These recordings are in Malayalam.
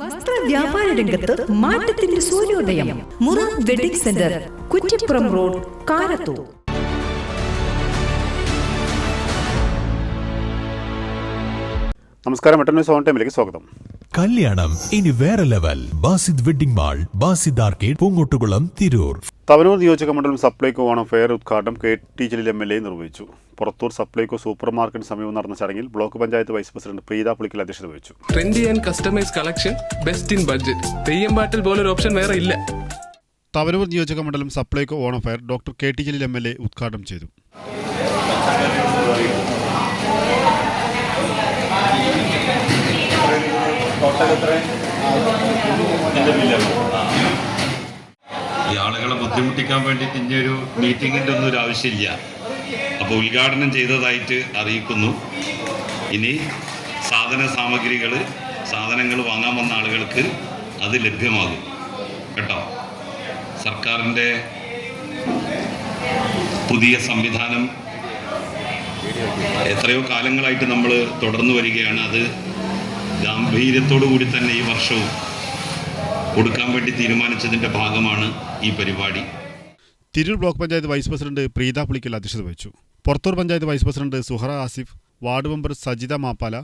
വസ്ത്ര വ്യാപാര രംഗത്ത് മാറ്റത്തിന്റെ സൂര്യോദയം. മുറ wedding centre Kuttippuram road Karathur. നമസ്കാരം മെട്ടൻ ന്യൂസ് ടൈമിലേക്ക് സ്വാഗതം. കല്യാണം. ഇനി വേറെ level Basith wedding mall Basith arcade Poongottukulam Tirur. Thavanur നിയോജക മണ്ഡലം സപ്ലൈകോ ഓണം ഫെയർ ഉദ്ഘാടനം. K T Jaleel M L A നിർവഹിച്ചു. പുറത്തൂർ സപ്ലൈകോ സൂപ്പർ മാർക്കറ്റ് സമീപം നടന്ന ചടങ്ങിൽ block panchayat vice president Preetha Pulikkal അധ്യക്ഷത വഹിച്ചു. Trendy and customise collection best in budget Theyyam പാട്ടിൽ പോലൊരു ഓപ്ഷൻ വേറെ ഇല്ല. തവനൂർ നിയോജക മണ്ഡലം Supplyco Onam fair doctor K T Jaleel M L A ഉദ്ഘാടനം ചെയ്തു. ഈ ആളുകളെ ബുദ്ധിമുട്ടിക്കാൻ വേണ്ടിയിട്ട് ഒരു മീറ്റിങ്ങിന്റെ ഒന്നും ഒരു ആവശ്യമില്ല. അപ്പോൾ ഉദ്ഘാടനം ചെയ്തതായിട്ട് അറിയിക്കുന്നു. ഇനി സാധന സാമഗ്രികൾ സാധനങ്ങൾ വാങ്ങാൻ വന്ന ആളുകൾക്ക് അത് ലഭ്യമാകും. കേട്ടോ? സർക്കാരിന്റെ പുതിയ സംവിധാനം എത്രയോ കാലങ്ങളായിട്ട് നമ്മൾ തുടർന്നു വരികയാണ്. അത് ഗാംഭീര്യത്തോടു കൂടി തന്നെ ഈ വർഷവും കൊടുക്കാൻ വേണ്ടി തീരുമാനിച്ചതിന്റെ ഭാഗമാണ് ഈ പരിപാടി. Tirur block panchayat vice president Preetha Pulikkal അധ്യക്ഷത വഹിച്ചു. Purathur panchayat vice president Suhara Asif ward member Sajitha Mappala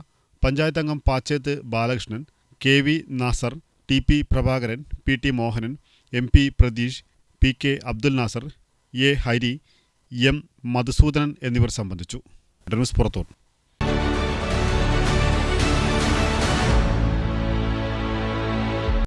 panchayat അംഗം Pacheth Balakrishnan K V Nasar T P Prabhakaran P T Mohanan M P Pratheesh P K Abdul Nasar A Hari M Madhusoodanan എന്നിവർ സംബന്ധിച്ചു. പുറത്തൂർ.